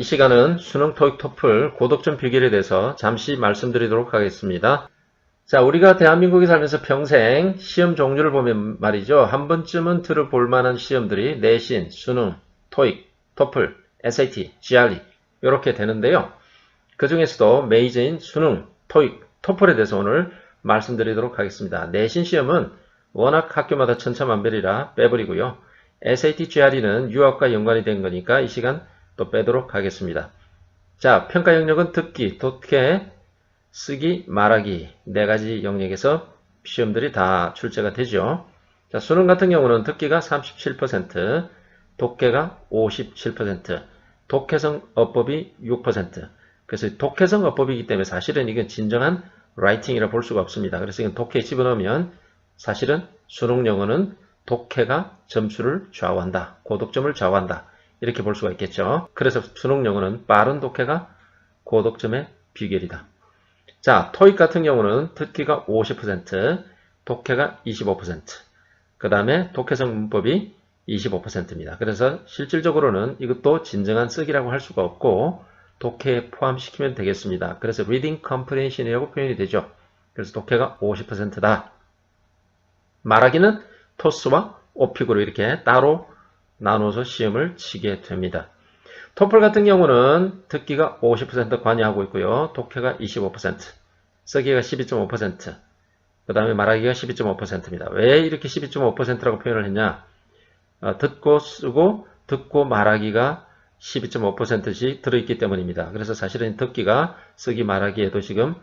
시간은 수능 토익 토플 고독점 비결에 대해서 잠시 말씀드리도록 하겠습니다. 자, 우리가 대한민국에 살면서 평생 시험 종류를 보면 말이죠. 한 번쯤은 들어볼 만한 시험들이 내신, 수능, 토익, 토플, SAT, GRE 이렇게 되는데요. 그 중에서도 메이저인 수능, 토익, 토플에 대해서 오늘 말씀드리도록 하겠습니다. 내신 시험은 워낙 학교마다 천차만별이라 빼버리고요. SAT, GRE는 유학과 연관이 된 거니까 이 시간 또 빼도록 하겠습니다. 자, 평가 영역은 듣기, 독해, 쓰기, 말하기 네 가지 영역에서 시험들이 다 출제가 되죠. 자, 수능 같은 경우는 듣기가 37%, 독해가 57%, 독해성 어법이 6%. 그래서 독해성 어법이기 때문에 사실은 이건 진정한 라이팅이라 볼 수가 없습니다. 그래서 이건 독해에 집어넣으면 사실은 수능 영어는 독해가 점수를 좌우한다. 고독점을 좌우한다. 이렇게 볼 수가 있겠죠. 그래서 수능 영어는 빠른 독해가 고독점의 비결이다. 자, 토익 같은 경우는 듣기가 50%, 독해가 25%, 그 다음에 독해성 문법이 25%입니다. 그래서 실질적으로는 이것도 진정한 쓰기라고 할 수가 없고 독해에 포함시키면 되겠습니다. 그래서 reading comprehension이라고 표현이 되죠. 그래서 독해가 50%다. 말하기는 토스와 오픽으로 이렇게 따로 나눠서 시험을 치게 됩니다. 토플 같은 경우는 듣기가 50% 관여하고 있고요. 독해가 25%, 쓰기가 12.5%, 그 다음에 말하기가 12.5%입니다. 왜 이렇게 12.5%라고 표현을 했냐? 어, 듣고 쓰고 듣고 말하기가 12.5%씩 들어있기 때문입니다. 그래서 사실은 듣기가 쓰기 말하기에도 지금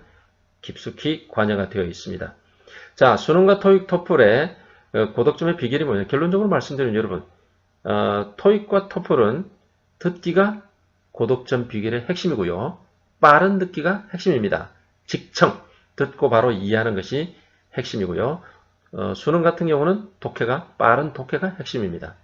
깊숙이 관여가 되어 있습니다. 자, 수능과 토익 토플의 어, 고독점의 비결이 뭐냐? 결론적으로 말씀드리면 여러분, 어, 토익과 토플은 듣기가 고독점 비결의 핵심이고요. 빠른 듣기가 핵심입니다. 직청, 듣고 바로 이해하는 것이 핵심이고요. 어, 수능 같은 경우는 독해가, 빠른 독해가 핵심입니다.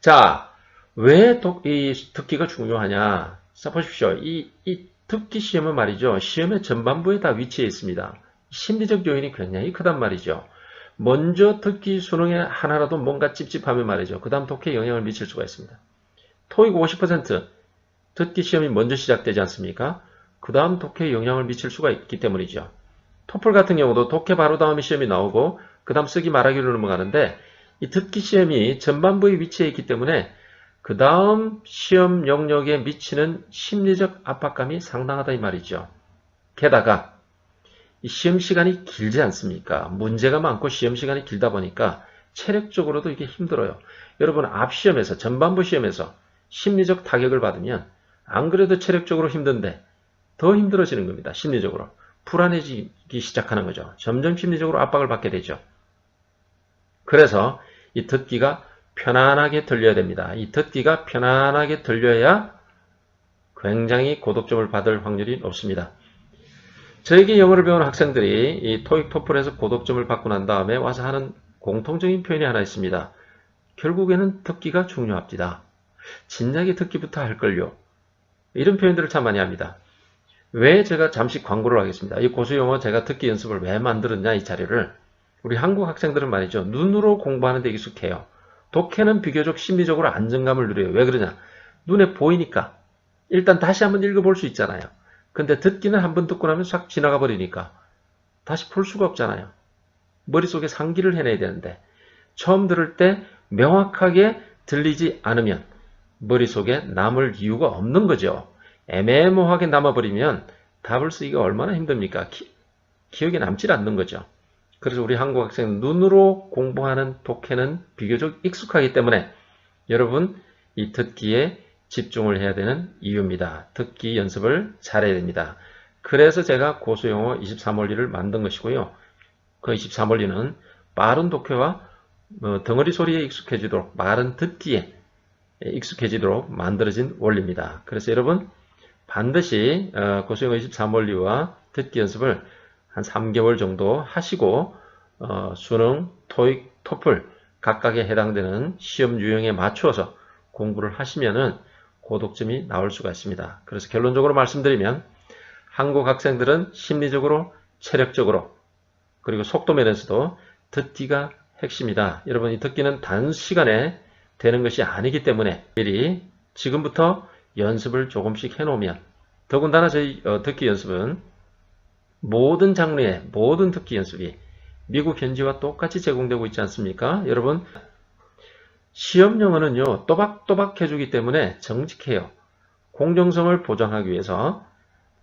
자, 왜 독, 이 듣기가 중요하냐? 자, 보십시오. 이, 이 듣기 시험은 말이죠. 시험의 전반부에 다 위치해 있습니다. 심리적 요인이 굉장히 크단 말이죠. 먼저 듣기 수능에 하나라도 뭔가 찝찝하면 말이죠. 그 다음 독해에 영향을 미칠 수가 있습니다. 토익 50% 듣기 시험이 먼저 시작되지 않습니까? 그 다음 독해에 영향을 미칠 수가 있기 때문이죠. 토플 같은 경우도 독해 바로 다음에 시험이 나오고 그 다음 쓰기 말하기로 넘어가는데 이 듣기 시험이 전반부에 위치해 있기 때문에 그 다음 시험 영역에 미치는 심리적 압박감이 상당하다 이 말이죠. 게다가 이 시험 시간이 길지 않습니까? 문제가 많고 시험 시간이 길다 보니까 체력적으로도 이게 힘들어요. 여러분 앞 시험에서 전반부 시험에서 심리적 타격을 받으면 안 그래도 체력적으로 힘든데 더 힘들어지는 겁니다. 심리적으로. 불안해지기 시작하는 거죠. 점점 심리적으로 압박을 받게 되죠. 그래서 이 듣기가 편안하게 들려야 됩니다. 이 듣기가 편안하게 들려야 굉장히 고독점을 받을 확률이 높습니다. 저에게 영어를 배우는 학생들이 이 토익 토플에서 고독점을 받고 난 다음에 와서 하는 공통적인 표현이 하나 있습니다. 결국에는 듣기가 중요합니다. 진작에 듣기부터 할걸요. 이런 표현들을 참 많이 합니다. 왜 제가 잠시 광고를 하겠습니다. 이 고수 영어 제가 듣기 연습을 왜 만들었냐 이 자료를 우리 한국 학생들은 말이죠. 눈으로 공부하는 데 익숙해요. 독해는 비교적 심리적으로 안정감을 누려요. 왜 그러냐? 눈에 보이니까. 일단 다시 한번 읽어볼 수 있잖아요. 근데 듣기는 한 번 듣고 나면 싹 지나가 버리니까 다시 풀 수가 없잖아요. 머릿속에 상기를 해내야 되는데 처음 들을 때 명확하게 들리지 않으면 머릿속에 남을 이유가 없는 거죠. 애매모호하게 남아버리면 답을 쓰기가 얼마나 힘듭니까? 기, 기억에 남질 않는 거죠. 그래서 우리 한국 학생 눈으로 공부하는 독해는 비교적 익숙하기 때문에 여러분 이 듣기에 집중을 해야 되는 이유입니다. 듣기 연습을 잘해야 됩니다. 그래서 제가 고수영어 23원리를 만든 것이고요. 그 23원리는 빠른 독해와 어, 덩어리 소리에 익숙해지도록 빠른 듣기에 익숙해지도록 만들어진 원리입니다. 그래서 여러분 반드시 어, 고수영어 23원리와 듣기 연습을 한 3개월 정도 하시고 어, 수능, 토익, 토플 각각에 해당되는 시험 유형에 맞추어서 공부를 하시면은 고독점이 나올 수가 있습니다. 그래서 결론적으로 말씀드리면 한국 학생들은 심리적으로, 체력적으로, 그리고 속도 면에서도 듣기가 핵심이다. 여러분 이 듣기는 단시간에 되는 것이 아니기 때문에 미리 지금부터 연습을 조금씩 해놓으면 더군다나 저희 어, 듣기 연습은 모든 장르의 모든 듣기 연습이 미국 현지와 똑같이 제공되고 있지 않습니까? 여러분 시험 영어는요 또박또박 해주기 때문에 정직해요. 공정성을 보장하기 위해서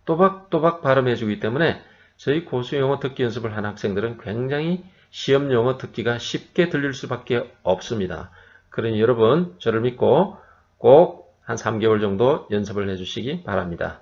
또박또박 발음해주기 때문에 저희 고수 영어 듣기 연습을 한 학생들은 굉장히 시험 영어 듣기가 쉽게 들릴 수밖에 없습니다. 그러니 여러분 저를 믿고 꼭 한 3개월 정도 연습을 해주시기 바랍니다.